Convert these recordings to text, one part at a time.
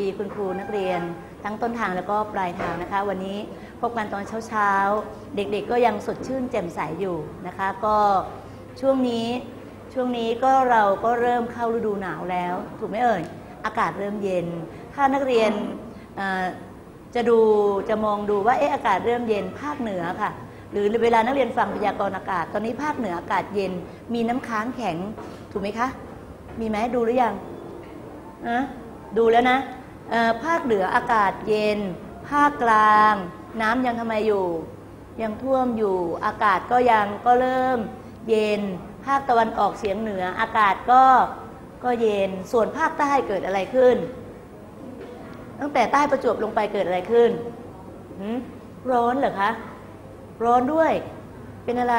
ดีคุณครูนักเรียน ทั้งต้นทางแล้วก็ปลายทางนะคะ วันนี้พบกันตอนเช้าๆ เด็กๆก็ยังสดชื่นแจ่มใสอยู่นะคะ ก็ช่วงนี้ช่วงนี้ก็เราก็เริ่มเข้าฤดูหนาวแล้ว ถูกไหมเอ่ยอากาศเริ่มเย็น ถ้านักเรียนจะดูจะมองดูว่าเอออากาศเริ่มเย็นภาคเหนือค่ะ หรือเวลานักเรียนฟังพยากรณ์อากาศ ตอนนี้ภาคเหนืออากาศเย็น มีน้ำค้างแข็ง ถูกไหมคะ มีไหมดูหรือยังนะดูแล้วนะ ภาคเหนืออากาศเย็น ภาคกลาง น้ำยังทำไมอยู่ ยังท่วมอยู่ อากาศก็ยังก็เริ่มเย็น ภาคตะวันออกเฉียงเหนือ อากาศก็ก็เย็น ส่วนภาคใต้เกิดอะไรขึ้น ตั้งแต่ใต้ประจวบลงไปเกิดอะไรขึ้น ร้อนเหรอคะ ร้อนด้วย เป็นอะไร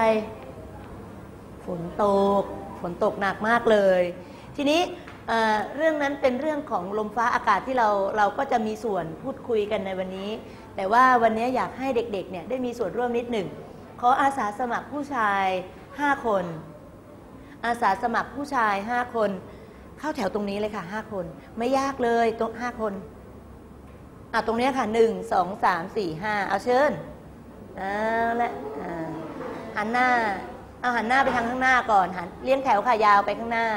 ฝนตก ฝนตกหนักมากเลย ทีนี้ เรื่องนั้นเป็นเรื่องของลมฟ้าอากาศที่เราเราก็จะมีส่วนพูดคุยกันในวันนี้ แต่ว่าวันนี้อยากให้เด็กๆเนี่ยได้มีส่วนร่วมนิดหนึ่งขออาสาสมัครผู้ชาย 5 คน อาสาสมัครผู้ชาย 5 คน เข้าแถวตรงนี้เลยค่ะ 5 คน ไม่ยากเลยตรง5คนอะตรงนี้ค่ะ 1 2 3 4 5 เอาเชิญเอาละหันหน้าเอาหันหน้าไปทางข้างหน้าก่อนหันเลี้ยงแถวค่ะยาวไปข้างหน้า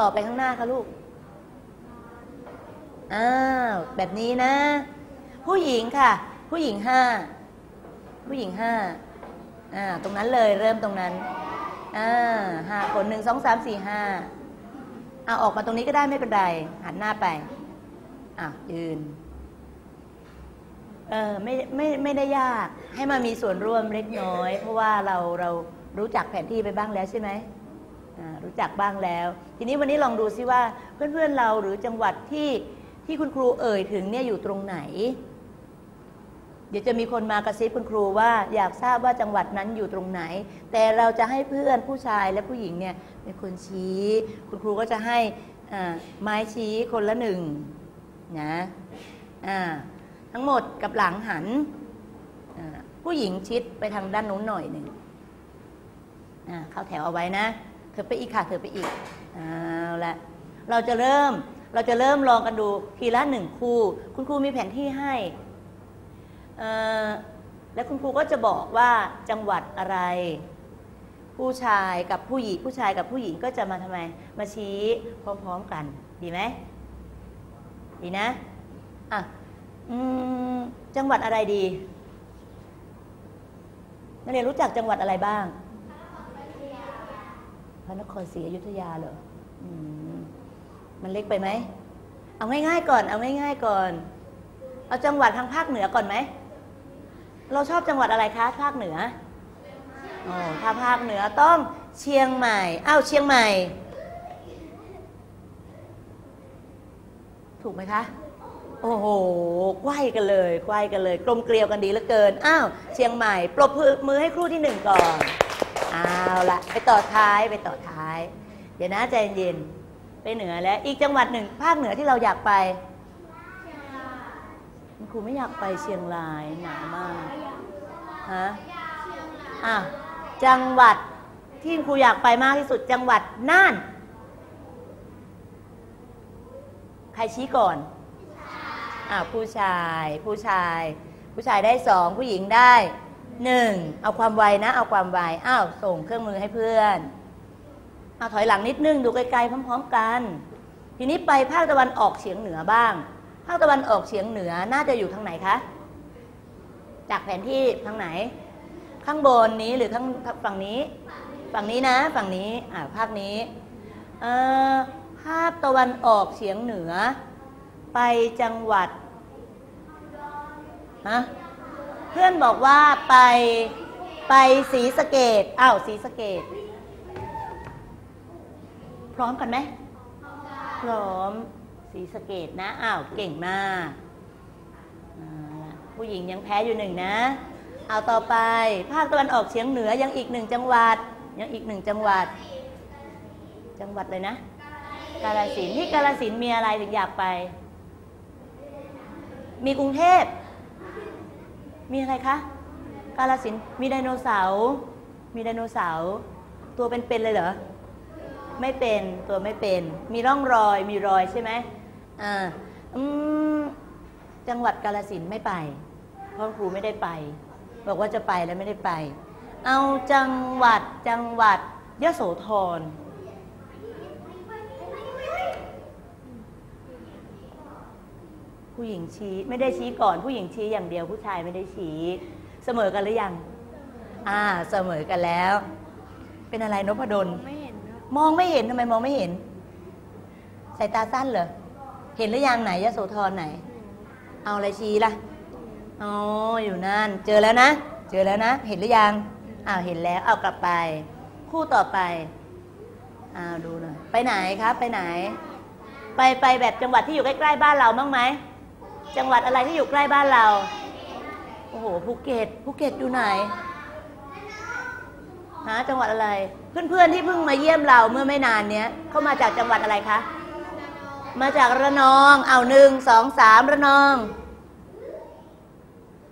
ต่อไปข้างหน้าค่ะลูกอ้าวแบบนี้นะ ผู้หญิงค่ะ ผู้หญิงห้าผู้หญิงห้าอ่าตรงนั้นเลยเริ่มตรงนั้นอ่าห้าคนหนึ่งสองสามสี่ห้าอ่าออกมาตรงนี้ก็ได้ไม่เป็นไร หันหน้าไปอะยืนเออไม่ไม่ไม่ได้ยากให้มามีส่วนร่วมเล็กน้อย เพราะว่าเราเรารู้จักแผนที่ไปบ้างแล้วใช่ไหม รู้จักบ้างแล้ว ทีนี้วันนี้ลองดูซิว่าเพื่อนๆเราหรือจังหวัดที่ที่คุณครูเอ่ยถึงเนี่ยอยู่ตรงไหน เดี๋ยวจะมีคนมากระซิบคุณครูว่าอยากทราบว่าจังหวัดนั้นอยู่ตรงไหน แต่เราจะให้เพื่อนผู้ชายและผู้หญิงเนี่ยเป็นคนชี้ คุณครูก็จะให้ไม้ชี้คนละหนึ่งนะทั้งหมดกับหลังหันผู้หญิงชิดไปทางด้านนู้นหน่อยหนึ่งเข้าแถวเอาไว้นะ เธอไปอีกค่ะเธอไปอีกเอาละเราจะเริ่มเราจะเริ่มลองกันดูทีละหนึ่งคู่ คุณครูมีแผนที่ให้เออและคุณครูก็จะบอกว่าจังหวัดอะไร ผู้ชายกับผู้หญิงผู้ชายกับผู้หญิงก็จะมาทำไม มาชี้พร้อมๆกัน ดีไหมดีนะอะอืมจังหวัดอะไรดีนักเรียนรู้จักจังหวัดอะไรบ้าง พระนครศรีอยุธยาเหรออืมมันเล็กไปไหม เอาง่ายๆก่อน เอาง่ายๆก่อน เอาจังหวัดทางภาคเหนือก่อนไหม เราชอบจังหวัดอะไรคะ ภาคเหนืออ๋อถ้าภาคเหนือต้องเชียงใหม่ อ้าวเชียงใหม่ ถูกไหมคะ โอ้โหไกว้กันเลยไกว้กันเลย กลมเกลียวกันดีเหลือเกิน อ้าว เชียงใหม่ ปรบมือให้ครูที่หนึ่งก่อน เอาละไปต่อท้ายไปต่อท้าย เดี๋ยวนะใจเย็นไปเหนือแล้วอีกจังหวัดหนึ่งภาคเหนือที่เราอยากไปคุณครูไม่อยากไปเชียงรายหนาวมากฮะอะจังหวัดที่ครูอยากไปมากที่สุดจังหวัดน่านใครชี้ก่อนอ่าผู้ชาย ผู้ชาย ผู้ชายได้สองผู้หญิงได้ หนึ่งเอาความไวนะ เอาความไวอ้าวส่งเครื่องมือให้เพื่อนเอาถอยหลังนิดนึงดูไกลๆพร้อม ๆ กัน ทีนี้ไปภาคตะวันออกเฉียงเหนือบ้าง ภาคตะวันออกเฉียงเหนือน่าจะอยู่ทางไหนคะ จากแผนที่ทางไหน ข้างบนนี้หรือข้างฝั่งนี้ ฝั่งนี้นะ ฝั่งนี้อ่าภาคนี้เอ่อภาคตะวันออกเฉียงเหนือ ไปจังหวัดฮะ พื่อนบอกว่าไปไปศรีสะเกดอ้าวศรีสะเกดพร้อมกันไหม พร้อมศรีสะเกดนะอ้าวเก่งมากผู้หญิงยังแพ้อยู่หนึ่งนะ เอาต่อไปภาคตะวันออกเฉียงเหนือยังอีกหนึ่งจังหวัด ยังอีกหนึ่งจังหวัด จังหวัดเลยนะ กาลสินที่กาลสินมีอะไรถึงอยากไป มีกรุงเทพ มีอะไรคะ กาลสินมีไดโนเสาร์ มีไดโนเสาร์ ตัวเป็นๆเลยเหรอ ไม่เป็น ตัวไม่เป็น มีร่องรอย มีรอยใช่ไหมอ่าอืม จังหวัดกาลสินไม่ไป เพราะครูไม่ได้ไป บอกว่าจะไปแล้วไม่ได้ไป เอาจังหวัด จังหวัดยโสธร ผู้หญิงชี้ไม่ได้ชี้ก่อน ผู้หญิงชี้อย่างเดียวผู้ชายไม่ได้ชี้ เสมอกันหรือยัง อ่า เสมอกันแล้ว เป็นอะไรนพดลไม่เห็นครับมองไม่เห็นทำไมมองไม่เห็นสายตาสั้นเหรอเห็นหรือยังไหนยโสธรไหน เอาอะไรชี้ล่ะอ๋ออยู่นั่น เจอแล้วนะ เจอแล้วนะ เห็นหรือยังอ้าวเห็นแล้ว เอากลับไป คู่ต่อไปอ้าวดูหน่อยไปไหนครับ ไปไหน ไปไปแบบจังหวัดที่อยู่ใกล้ๆบ้านเราบ้างไหม จังหวัดอะไรที่อยู่ใกล้บ้านเรา โอ้โหภูเก็ตภูเก็ตอยู่ไหนหาจังหวัดอะไร เพื่อนๆที่เพิ่งมาเยี่ยมเราเมื่อไม่นานเนี้ยเขามาจากจังหวัดอะไรคะ มาจากระนอง เอาหนึ่งสองสามระนอง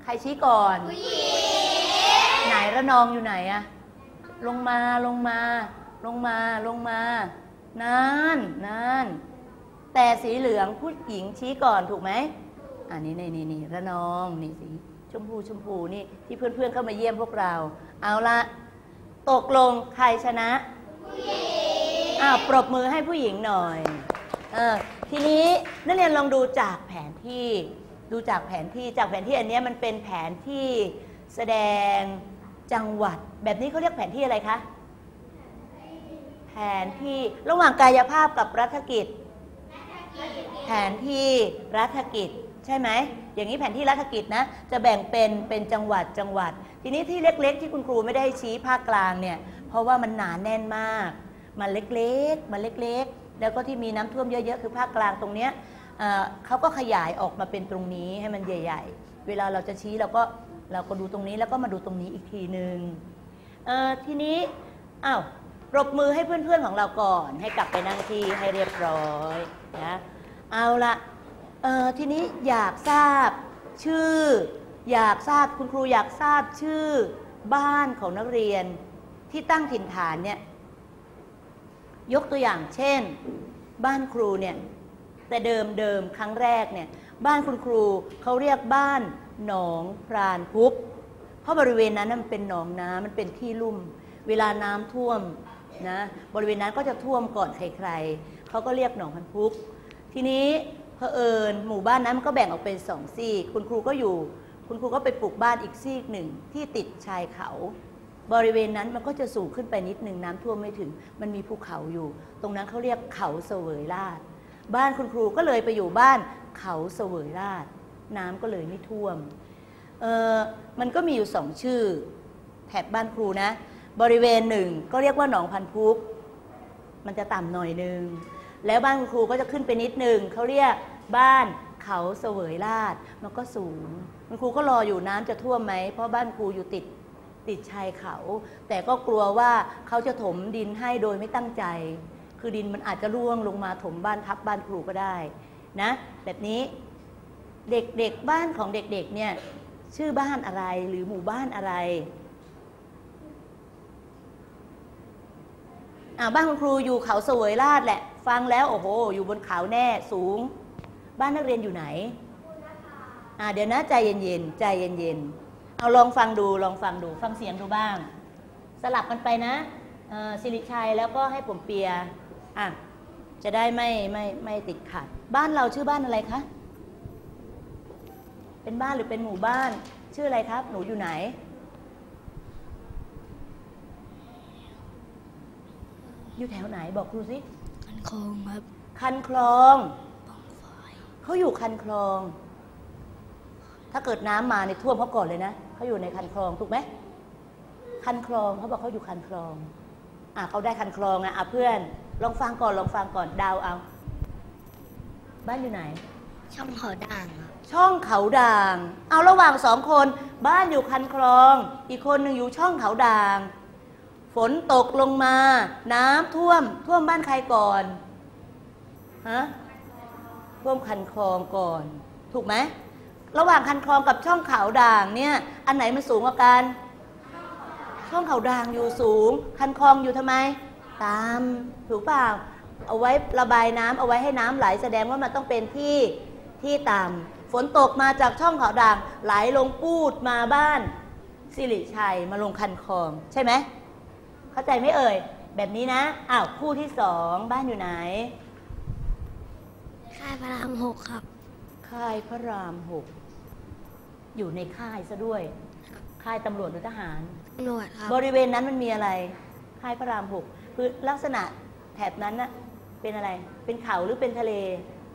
ใครชี้ก่อน ไหนระนองอยู่ไหนอะลงมาลงมา ลงมาลงมานั่นนั่นแต่สีเหลืองผู้หญิงชี้ก่อนถูกไหม อันนี้นี่นี่นี่ระนองนี่สีชมพูชมพูนี่ที่เพื่อนๆเข้ามาเยี่ยมพวกเรา เอาละตกลงใครชนะอ้าวปรบมือให้ผู้หญิงหน่อยเออทีนี้นักเรียนลองดูจากแผนที่ดูจากแผนที่จากแผนที่อันเนี้ยมันเป็นแผนที่แสดงจังหวัด แบบนี้เขาเรียกแผนที่อะไรคะแผนที่ระหว่างกายภาพกับรัฐกิจ แผนที่รัฐกิจ ใช่ไหม อย่างนี้แผนที่รัฐกิจนะ จะแบ่งเป็นเป็นจังหวัดจังหวัด ทีนี้ที่เล็กๆ ที่คุณครูไม่ได้ชี้ภาคกลางเนี่ย เพราะว่ามันหนาแน่นมาก มันเล็กๆ มันเล็กๆ แล้วก็ที่มีน้ำท่วมเยอะๆ คือภาคกลางตรงเนี้ยเเขาก็ขยายออกมาเป็นตรงนี้ให้มันใหญ่ ๆ เวลาเราจะชี้เราก็เราก็ดูตรงนี้แล้วก็มาดูตรงนี้อีกทีหนึ่งเอ่อทีนี้อ้าวปรบมือให้เพื่อนๆของเราก่อน ให้กลับไปนั่งที่ให้เรียบร้อยนะเอาละ เออทีนี้อยากทราบชื่อ อยากทราบคุณครูอยากทราบชื่อบ้านของนักเรียนที่ตั้งถิ่นฐานเนี่ยยกตัวอย่างเช่น บ้านครูเนี่ยแต่เดิมเดิมครั้งแรกเนี่ยบ้านคุณครูเขาเรียกบ้านหนองพรานพุกเพราะบริเวณนั้นมันเป็นหนองน้ำมันเป็นที่ลุ่ม เวลาน้ำท่วมนะบริเวณนั้นก็จะท่วมก่อนใครๆเขาก็เรียกหนองพันพุกทีนี้ ผอิญหมู่บ้านนั้นมันก็แบ่งออกเป็นสองซีกคุณครูก็อยู่ คุณครูก็ไปปลูกบ้านอีกซีกหนึ่งที่ติดชายเขา บริเวณนั้นมันก็จะสูงขึ้นไปนิดหนึ่งน้ำท่วมไม่ถึง มันมีภูเขาอยู่ ตรงนั้นเขาเรียกเขาเสวยราชบ้านคุณครูก็เลยไปอยู่บ้านเขาเสวยราชน้ำก็เลยไม่ท่วมเออมันก็มีอยู่สองชื่อแถบบ้านครูนะ บริเวณหนึ่งก็เรียกว่าหนองพันพุกมันจะต่ำหน่อยหนึงแล้วบ้านคุณครูก็จะขึ้นไปนิดหนึ่งเขาเรียก บ้านเขาเสวยราชมันก็สูงคุณครูก็รออยู่น้ำจะท่วมไหมเพราะบ้านครูอยู่ติดติดชายเขา แต่ก็กลัวว่าเขาจะถมดินให้โดยไม่ตั้งใจ คือดินมันอาจจะร่วงลงมาถมบ้านทับบ้านครูก็ได้นะแบบนี้เด็กๆบ้านของเด็กๆเนี่ยชื่อบ้านอะไรหรือหมู่บ้านอะไรอ่าบ้านคุณครูอยู่เขาเสวยราชแหละ ฟังแล้วโอ้โห อยู่บนเขาแน่สูง บ้านนักเรียนอยู่ไหนอ่าเดี๋ยวนะใจเย็นๆใจเย็นๆเอาลองฟังดูลองฟังดูฟังเสียงดูบ้าง สลับกันไปนะเอ่อสิริชัยแล้วก็ให้ผมเปียอะจะได้ไม่ไม่ไม่ติดขัด บ้านเราชื่อบ้านอะไรคะ เป็นบ้านหรือเป็นหมู่บ้าน ชื่ออะไรครับ หนูอยู่ไหน อยู่แถวไหนบอกครูสิคันคลองครับ คันคลอง เขาอยู่คันคลอง ถ้าเกิดน้ำมาในยท่วมเขาก่อนเลยนะเขาอยู่ในคันคลองถูกไหมคันคลองเขาบอกเขาอยู่คันคลองอะเขาได้คันคลองอะอะเพื่อน ลองฟังก่อนลองฟังก่อนเดาวเอา บ้านอยู่ไหน ช่องเขาด่างครับช่องเขาด่าง เอาระหว่างสองคน บ้านอยู่คันคลอง อีกคนหนึ่งอยู่ช่องเขาด่าง ฝนตกลงมา น้ำท่วม ท่วมบ้านใครก่อนฮะ ท่วมคันคลองก่อน ถูกไหมระหว่างคันคลองกับช่องเขาด่างเนี่ยอันไหนมันสูงกว่ากัน ช่องเขาด่างอยู่สูง คันคลองอยู่ทำไมตามถูกเปล่าเอาไว้ระบายน้ำเอาไว้ให้น้ำไหลแสดงว่ามันต้องเป็นที่ที่ต่ำฝนตกมาจากช่องเขาด่างไหลลงปูดมาบ้านสิริชัยมาลงคันคลองใช่ไหมเข้าใจไหมเอ่ย แบบนี้นะอ้าวคู่ที่สองบ้านอยู่ไหน ค่ายพระรามหกครับ ค่ายพระรามหกอยู่ในค่ายซะด้วย ค่ายตำรวจหรือทหารตำรวจครับบริเวณนั้นมันมีอะไร ค่ายพระรามหกคือลักษณะแถบนั้นน่ะเป็นอะไร เป็นเขาหรือเป็นทะเล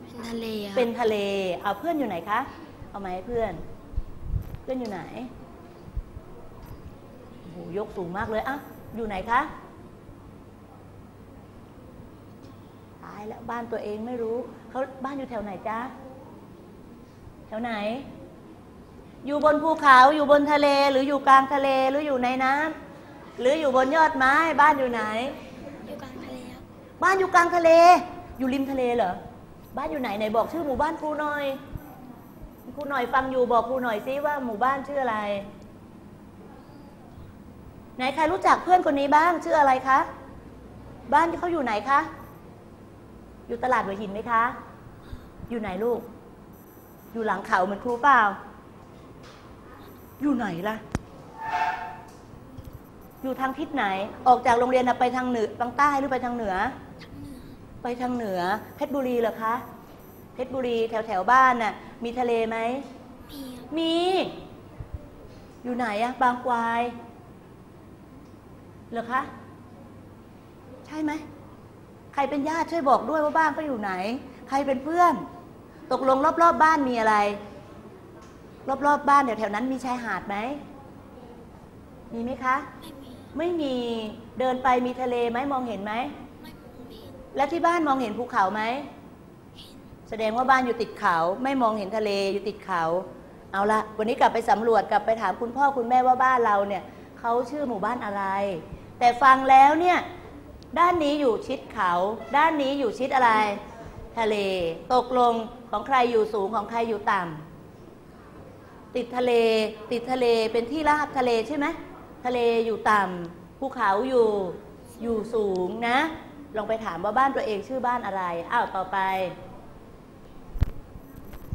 เป็นทะเลครับเป็นทะเล เอาเพื่อนอยู่ไหนคะ เอาไหมาให้เพื่อน เพื่อนอยู่ไหนโอ้โหยกสูงมากเลยอะอยู่ไหนคะตายแล้วบ้านตัวเองไม่รู้ เขาบ้านอยู่แถวไหนจ๊ะ แถวไหน อยู่บนภูเขาอยู่บนทะเล หรืออยู่กลางทะเลหรืออยู่ในน้ำหรืออยู่บนยอดไม้บ้านอยู่ไหน อยู่กลางทะเลครับบ้านอยู่กลางทะเล อยู่ริมทะเลเหรอบ้านอยู่ไหนไหนบอกชื่อหมู่บ้านครูหน่อยครูหน่อยฟังอยู่บอกครูหน่อยซิว่าหมู่บ้านชื่ออะไร ไหนใครรู้จักเพื่อนคนนี้บ้างชื่ออะไรคะบ้านที่เขาอยู่ไหนคะ อยู่ตลาดหัวหินไหมคะ อยู่ไหนลูก อยู่หลังเขาเหมือนครูเปล่า อยู่ไหนล่ะ อยู่ทางทิศไหน ออกจากโรงเรียนน่ะไปทางเหนือทางใต้หรือไปทางเหนือ ไปทางเหนือ เพชรบุรีเหรอคะ เพชรบุรีแถวแถวๆบ้านน่ะ มีทะเลไหมมีครับมี อยู่ไหนอะบางกวาย เหรอคะ ใช่ไหมใค รเป็นญาติช่วยบอกด้วยว่าบ้านเขาอยู่ไหน ใครเป็นเพื่อน ตกลงรอบๆบบ้านมีอะไร รอบๆบบ้านแถวๆนั้นมีชายหาดไหมมีไหมคะไม่มีไม่มีเดินไปมีทะเลไหมมองเห็นไหมไม่มีแล้วที่บ้านมองเห็นภูเขาไหมแสดงว่าบ้านอยู่ติดเขา ไม่มองเห็นทะเลอยู่ติดเขา เอาละวันนี้กลับไปสำรวจกลับไปถามคุณพ่อคุณแม่ว่าบ้านเราเนี่ยเขาชื่อหมู่บ้านอะไร แต่ฟังแล้วเนี่ย ด้านนี้อยู่ชิดเขา ด้านนี้อยู่ชิดอะไร ทะเล ตกลงของใครอยู่สูงของใครอยู่ต่ำติดทะเล ติดทะเลเป็นที่ราบทะเลใช่ไหมทะเลอยู่ต่ำภูเขาอยู่อยู่สูงนะ ลองไปถามว่าบ้านตัวเองชื่อบ้านอะไร อ้าวต่อไป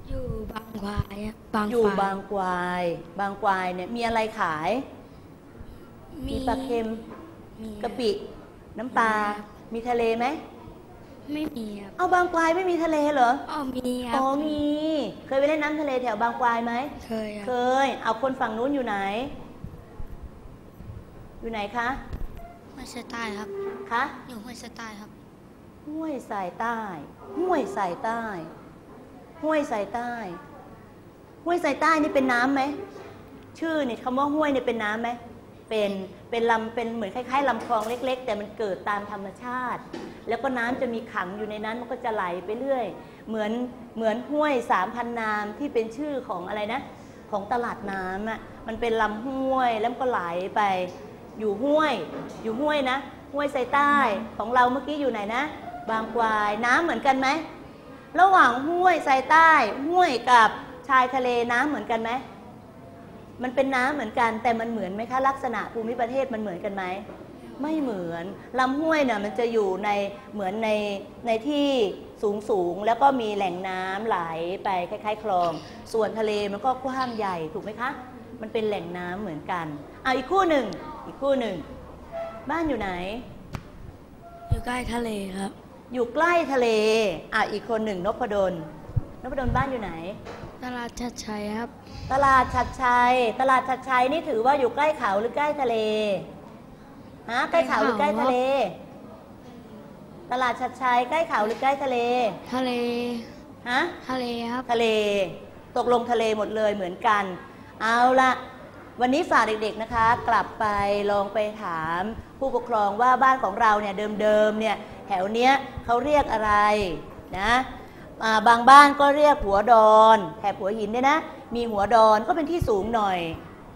อยู่บางควายครับบางอยู่ควาย บางกวายบางกวายเนี่ยมีอะไรขาย มีปลาเค็มมีกะปิ น้ำปลา มีทะเลไหม ไม่มีครับเอาบางกวายไม่มีทะเลเหรอ อ๋อมีครัอ๋บอมี เคยไปเล่นน้ำทะเลแถวบางกวายไหม เคยคเครับยเอาคนฝั่งนู้นอยู่ไหน อยู่ไหนคะห้วยสายใต้ครับ คะ อยู่ห้วยสายใต้ครับ ห้วยสายใต้ ห้วยสายใต้ ห้วยสายใต้ ห้วยสายใต้นี่เป็นน้ำไหม ชื่อนี่คำว่าห้วยนี่เป็นน้ำไหม เป็น เป็นลำเป็นเหมือนคล้ายๆลำคลองเล็ก ๆ แต่มันเกิดตามธรรมชาติ แล้วก็น้ำจะมีขังอยู่ในนั้นมันก็จะไหลไปเรื่อย เหมือนเหมือนห้วยสามพันนามที่เป็นชื่อของอะไรนะ ของตลาดน้ำอะมันเป็นลำห้วยแล้วก็ไหลไป อยู่ห้วย อยู่ห้วยนะ ห้วยไซใต้ของเราเมื่อกี้อยู่ไหนนะ บางกวายน้ำเหมือนกันไหมระหว่างห้วยไซใต้ ห้วยกับชายทะเลน้ำเหมือนกันไหม มันเป็นน้ำเหมือนกัน แต่มันเหมือนไหมคะลักษณะภูมิประเทศมันเหมือนกันไหมไม่เหมือนลำห้วยเนี่ยมันจะอยู่ในเหมือนในในที่สูงสูงๆแล้วก็มีแหล่งน้ำไหลไปคล้ายๆ คลอง ส่วนทะเลมันก็กว้างใหญ่ถูกไหมคะ มันเป็นแหล่งน้ำเหมือนกันเอาอีกคู่หนึ่งอีกคู่หนึ่งบ้านอยู่ไหน อยู่ใกล้ทะเลครับ อยู่ใกล้ทะเลอะอีกคนหนึ่งนพดลนพดลบ้านอยู่ไหน ตลาดชัดชัยครับ ตลาดชัดชัย ตลาดชัดชัยนี่ถือว่าอยู่ใกล้เขาหรือใกล้ทะเล ฮะ ใกล้เขาหรือใกล้ทะเล ตลาดชัดชัยใกล้เขาหรือใกล้ทะเล ทะเล ฮะ ทะเลครับ ทะเล ตกลงทะเลหมดเลยเหมือนกัน เอาละวันนี้ฝากเด็กๆนะคะ กลับไปลองไปถาม ผู้ปกครองว่าบ้านของเราเนี่ยเดิมๆเนี่ยแถวเนี้ยเขาเรียกอะไรนะอ่า บางบ้านก็เรียกหัวดอนแถบหัวหินเนี่ยนะ มีหัวดอนก็เป็นที่สูงหน่อย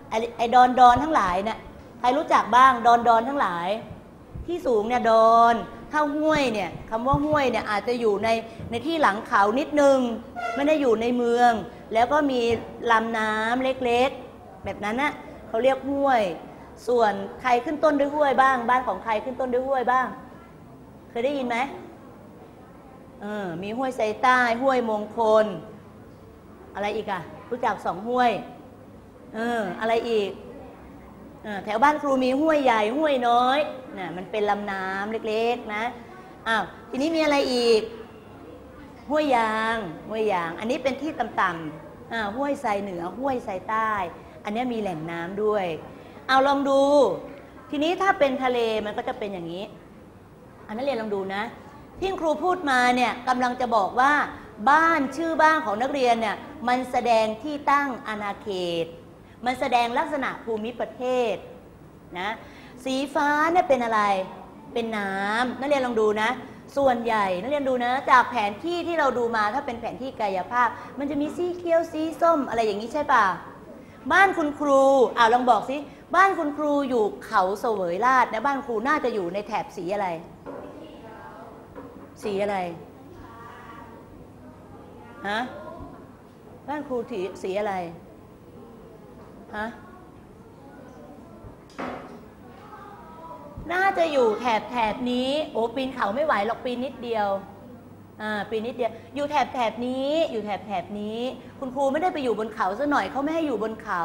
ไอ้ไอดอนดอนทั้งหลายเนี่ยใครรู้จักบ้างดอนดอนทั้งหลาย ที่สูงเนี่ยดอนถ้าห้วยเนี่ยคำว่าห้วยเนี่ยอาจจะอยู่ในในที่หลังเขานิดนึง ไม่ได้อยู่ในเมือง แล้วก็มีลำน้ำเล็กๆ แบบนั้นน่ะเขาเรียกห้วย ส่วนใครขึ้นต้นด้วยห้วยบ้าง บ้านของใครขึ้นต้นด้วยห้วยบ้าง เคยได้ยินไหม เออมีห้วยไซใต้ห้วยมงคล อะไรอีกอะรู้จักสองห้วย เออ อะไรอีกอแถวบ้านครูมีห้วยใหญ่ห้วยน้อยน่ะมันเป็นลำน้ำเล็กๆนะอ้าวทีนี้มีอะไรอีก ห้วยยางห้วยยาง อันนี้เป็นที่ต่ำๆอ่าห้วยไซเหนือห้วยไซใต้ อันนี้มีแหล่งน้ำด้วย เอาลองดู ทีนี้ถ้าเป็นทะเลมันก็จะเป็นอย่างนี้ อันนั้นเรียนลองดูนะ ที่ครูพูดมาเนี่ยกำลังจะบอกว่า บ้านชื่อบ้านของนักเรียนเนี่ยมันแสดงที่ตั้งอาณาเขต มันแสดงลักษณะภูมิประเทศนะสีฟ้าเนี่ยเป็นอะไรเป็นน้ำนักเรียนลองดูนะ ส่วนใหญ่นักเรียนดูนะจากแผนที่ที่เราดูมาถ้าเป็นแผนที่กายภาพ มันจะมีสีเขียวสีส้มอะไรอย่างนี้ใช่ป่ะบ้านคุณครูอ่าลองบอกสิบ้านคุณครูอยู่เขาเสวยราชนะบ้านครูน่าจะอยู่ในแถบสีอะไร สีอะไรฮะบ้านครูสีสีอะไรฮะน่าจะอยู่แถบแถบนี้โอ้ปีนเขาไม่ไหวหรอกปีนนิดเดียวอ่าปีนนิดเดียว อยู่แถบแถบนี้ อยู่แถบแถบนี้ คุณครูไม่ได้ไปอยู่บนเขาซะหน่อยเขาไม่ให้อยู่บนเขา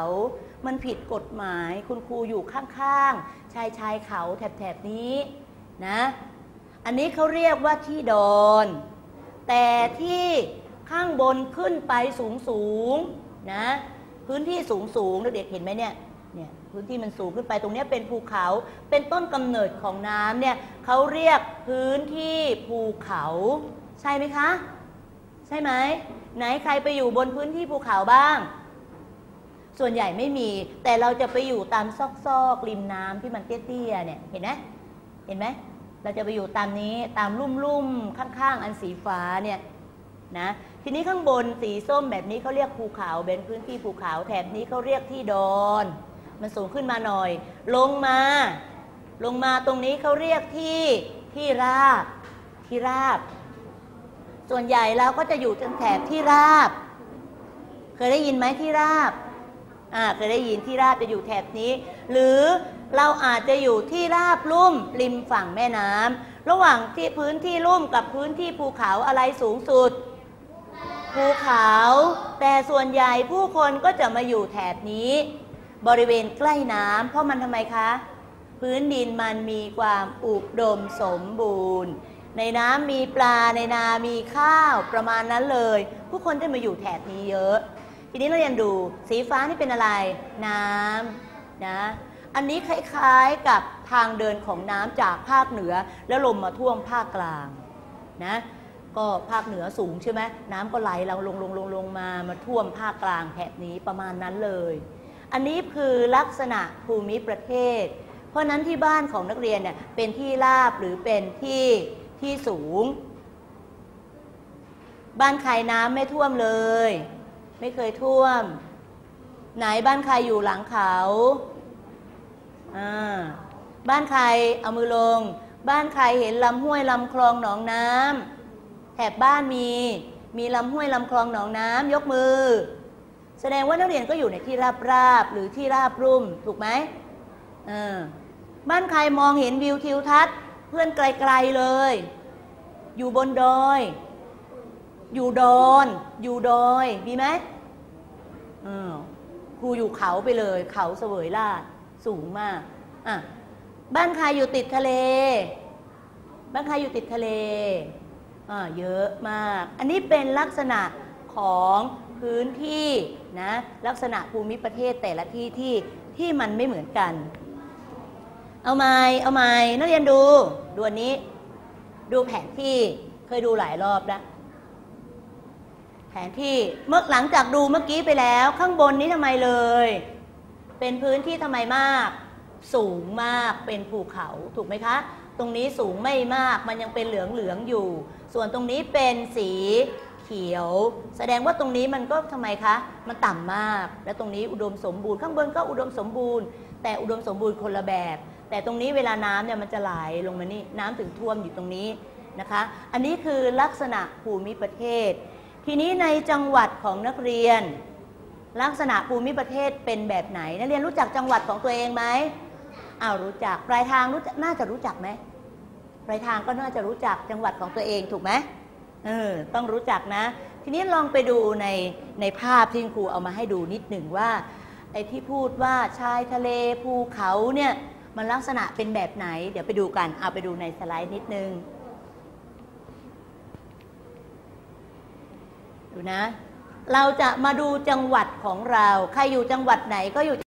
มันผิดกฎหมาย คุณครูอยู่ข้างๆชายชายเขาแถบแถบนี้นะ อันนี้เขาเรียกว่าที่ดอน แต่ที่ข้างบนขึ้นไปสูงสูงๆนะ พื้นที่สูงสูงเด็กๆเห็นไหมเนี่ยเนี่ยพื้นที่มันสูงขึ้นไปตรงเนี้ยเป็นภูเขาเป็นต้นกำเนิดของน้ำเนี่ยเขาเรียกพื้นที่ภูเขา ใช่ไหมคะ ใช่ไหมไหนใครไปอยู่บนพื้นที่ภูเขาบ้าง ส่วนใหญ่ไม่มี แต่เราจะไปอยู่ตามซอกๆริมน้ำที่มันเตี้ยๆเนี่ยเห็นไหมเห็นไหม เราจะไปอยู่ตามนี้ตามลุ่มๆข้างๆ อันสีฟ้าเนี่ยนะทีนี้ข้างบนสีส้มแบบนี้เขาเรียกภูเขาเป็นพื้นที่ภูเขาแถบนี้เขาเรียกที่ดอน มันสูงขึ้นมาหน่อย ลงมา ลงมาตรงนี้เขาเรียกที่ที่ราบที่ราบ ส่วนใหญ่เราก็จะอยู่แถบที่ราบ เคยได้ยินไหมที่ราบอ่าเคยได้ยินที่ราบจะอยู่แถบนี้ หรือ เราอาจจะอยู่ที่ราบลุ่มริมฝั่งแม่น้ำระหว่างที่พื้นที่ลุ่มกับพื้นที่ภูเขาอะไรสูงสุด ภูเขา แต่ส่วนใหญ่ผู้คนก็จะมาอยู่แถบนี้ บริเวณใกล้น้ำเพราะมันทำไมคะ พื้นดินมันมีความอุดมสมบูรณ์ ในน้ำมีปลาในนา มีข้าวประมาณนั้นเลย ผู้คนจะมาอยู่แถบนี้เยอะ ทีนี้เราเรียนดูสีฟ้านี่เป็นอะไร น้ำนะ อันนี้คล้ายๆกับทางเดินของน้ำจากภาคเหนือ แล้วลงมาท่วมภาคกลางนะก็ภาคเหนือสูงใช่ไหมน้ำก็ไหลเราลงลงลงลงมามาท่วมภาคกลางแถบนี้ประมาณนั้นเลย อันนี้คือลักษณะภูมิประเทศ เพราะฉะนั้นที่บ้านของนักเรียนเนี่ยเป็นที่ราบหรือเป็นที่ที่สูง บ้านใครน้ำไม่ท่วมเลย ไม่เคยท่วม ไหนบ้านใครอยู่หลังเขา บ้านใครเอามือลง บ้านใครเห็นลำห้วยลำคลองหนองน้ำแถบบ้านมี มีลำห้วยลำคลองหนองน้ำยกมือ แสดงว่านักเรียนก็อยู่ในที่ราบราบหรือที่ราบรุ่มถูกไหมบ้านใครมองเห็นวิวทิวทัศน์เพื่อนไกลๆเลย อยู่บนดอย อยู่ดอนอยู่ดอยมีไหมครูอยู่เขาไปเลย เขาเสวยราช สูงมากอะบ้านใครอยู่ติดทะเล บ้านใครอยู่ติดทะเลอ่าเยอะมาก อันนี้เป็นลักษณะของพื้นที่นะลักษณะภูมิประเทศแต่ละที่ที่ที่มันไม่เหมือนกัน เอาไม้เอาไม้นักเรียนดูดูอันนี้ ดูแผนที่เคยดูหลายรอบแล้วแผนที่เมื่อหลังจากดูเมื่อกี้ไปแล้ว ข้างบนนี้ทำไมเลย เป็นพื้นที่ทำไมมาก สูงมากเป็นภูเขาถูกไหมคะ ตรงนี้สูงไม่มากมันยังเป็นเหลืองเหลืองอยู่ ส่วนตรงนี้เป็นสีเขียว แสดงว่าตรงนี้มันก็ทำไมคะ มันต่ำมาก และตรงนี้อุดมสมบูรณ์ข้างบนก็อุดมสมบูรณ์ แต่อุดมสมบูรณ์คนละแบบ แต่ตรงนี้เวลาน้ำเนี่ยมันจะไหลลงมานี่น้ำถึงท่วมอยู่ตรงนี้นะคะ อันนี้คือลักษณะภูมิประเทศ ทีนี้ในจังหวัดของนักเรียน ลักษณะภูมิประเทศเป็นแบบไหน นักเรียนรู้จักจังหวัดของตัวเองไหมอ้าวรู้จัก ปลายทางรู้จักน่าจะรู้จักไหม ปลายทางก็น่าจะรู้จักจังหวัดของตัวเองถูกไหมเออ ต้องรู้จักนะ ทีนี้ลองไปดูในในภาพที่คุณครูเอามาให้ดูนิดหนึ่งว่าไอ้ที่พูดว่าชายทะเลภูเขาเนี่ยมันลักษณะเป็นแบบไหน เดี๋ยวไปดูกัน เอาไปดูในสไลด์นิดนึง ดูนะ เราจะมาดูจังหวัดของเรา ใครอยู่จังหวัดไหนก็อยู่